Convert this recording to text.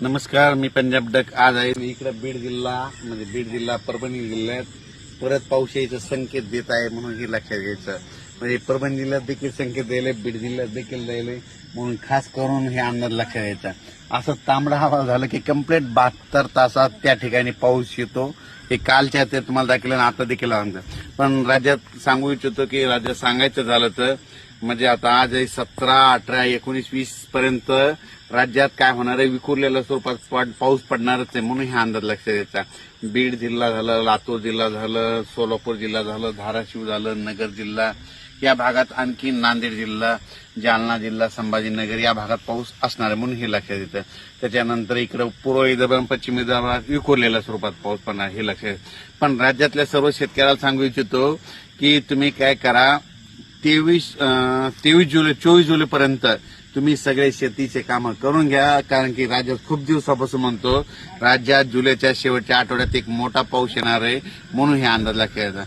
नमस्कार मी पंजाब डक आज आहे. मी इकडे बीड जिल्हा म्हणजे बीड जिल्हा परभणी जिल्ह्यात. परत पाऊस यायचा संकेत देत आहे म्हणून हे लक्षात घ्यायचं. म्हणजे परभणी जिल्ह्यात देखील संकेत द्यायला बीड जिल्ह्यात देखील द्यायले. म्हणून खास करून हे अंदाज लक्षात घ्यायचा. असं तांबडा हवा झालं की कंप्लीट बहात्तर तासात त्या ठिकाणी पाऊस येतो. हे कालच्या ते तुम्हाला दाखवलं आणि आता देखील आमचं पण राज्यात सांगू इच्छितो की राज्यात सांगायचं झालं तर म्हणजे आता आज सतरा अठरा एकोणीस वीस पर्यंत राज्यात काय होणार आहे? विखुरलेल्या स्वरूपात पाऊस पडणारच आहे म्हणून हा अंदाज लक्षात द्यायचा बीड जिल्हा झालं लातूर जिल्हा झालं सोलापूर जिल्हा झालं धाराशिव झालं नगर जिल्हा. या भागात आणखी नांदेड जिल्हा जालना जिल्हा संभाजीनगर या भागात पाऊस असणार आहे म्हणून हे लक्षात येतं. त्याच्यानंतर इकडं पूर्व विदर्भ पश्चिम विदर्भात विखुरलेल्या स्वरूपात पाऊस पडणार हे लक्षात पण राज्यातल्या सर्व शेतकऱ्याला सांगू इच्छितो की तुम्ही काय करा तेवीस तेवीस जुलै चोवीस जुलैपर्यंत तुम्ही सगळे शेतीचे कामं करून घ्या कारण की राज्यात खूप दिवसापासून म्हणतो राज्यात जुलैच्या शेवटच्या आठवड्यात एक मोठा पाऊस येणार आहे म्हणून हे अंदाज खेळतात.